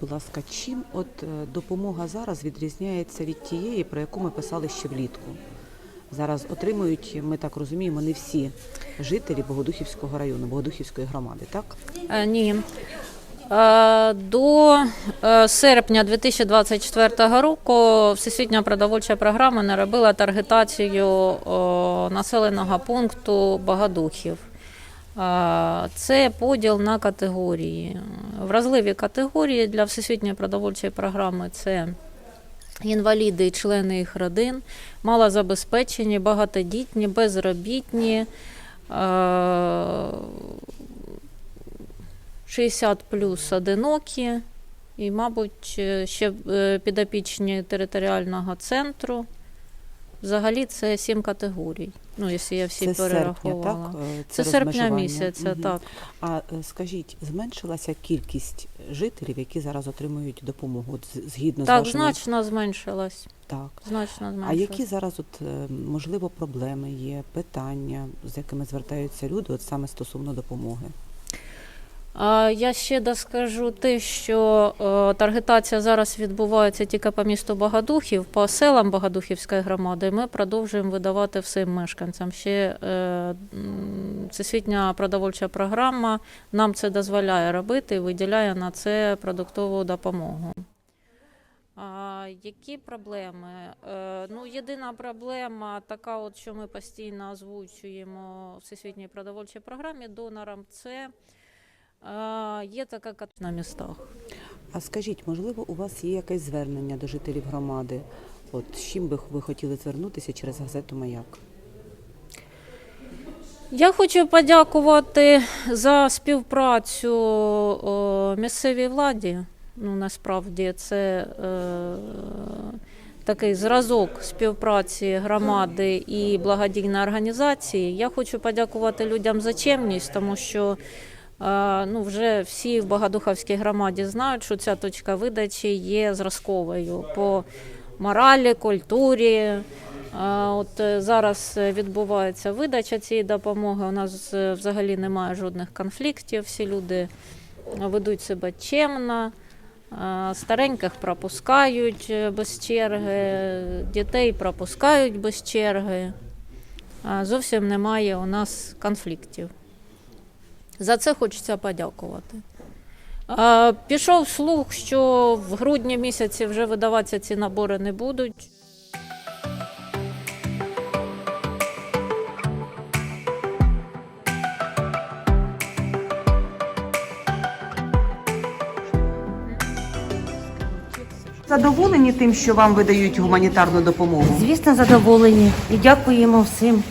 будь ласка, чим от е, допомога зараз відрізняється від тієї, про яку ми писали ще влітку? Зараз отримують, ми так розуміємо, не всі жителі Богодухівського району, Богодухівської громади, так? Е, Ні. Е, До серпня 2024 року Всесвітня продовольча програма не робила таргетацію населеного пункту Богодухів. Це поділ на категорії. Вразливі категорії для Всесвітньої продовольчої програми це інваліди і члени їх родин, малозабезпечені, багатодітні, безробітні. е, 60 плюс одинокі, і, мабуть, ще е, підопічні територіального центру. Взагалі це сім категорій. Ну, якщо я всі це серпня, перерахувала. так? е, Це серпня місяця, Мгм. так. А е, скажіть, зменшилася кількість жителів, які зараз отримують допомогу от з- згідно з Так, вашими значно зменшилась. так. Значно А які зараз от е, можливо проблеми є, питання, з якими звертаються люди, от саме стосовно допомоги? Я ще доскажу те, що е, таргетація зараз відбувається тільки по місту Богодухів, по селам Богодухівської громади. Ми продовжуємо видавати всім мешканцям. Ще е, всесвітня продовольча програма нам це дозволяє робити і виділяє на це продуктову допомогу. А, які проблеми? Е, ну, єдина проблема така, от, що ми постійно озвучуємо Всесвітній продовольчій програмі донорам, це є така кат- на містах. А скажіть, можливо, у вас є якесь звернення до жителів громади? От з чим би ви хотіли звернутися через газету Маяк? Я хочу подякувати за співпрацю місцевій владі. Ну, насправді це е, такий зразок співпраці громади і благодійної організації. Я хочу подякувати людям за чемність, тому що ну, вже всі в Богодуховській громаді знають, що ця точка видачі є зразковою по моралі, культурі. От е, зараз відбувається видача цієї допомоги. У нас е, взагалі немає жодних конфліктів. Всі люди ведуть себе чемно, стареньких пропускають е, без черги, дітей пропускають без черги. Зовсім немає у нас конфліктів. За це хочеться подякувати. Пішов слух, що в грудні місяці вже видаватися ці набори не будуть. Задоволені тим, що вам видають гуманітарну допомогу? Звісно, задоволені і дякуємо всім.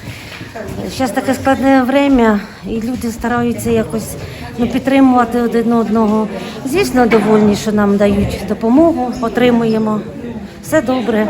Зараз таке складне время, і люди стараються якось ну, підтримувати один одного. Звісно, довольні, що нам дають допомогу, отримуємо. Все добре.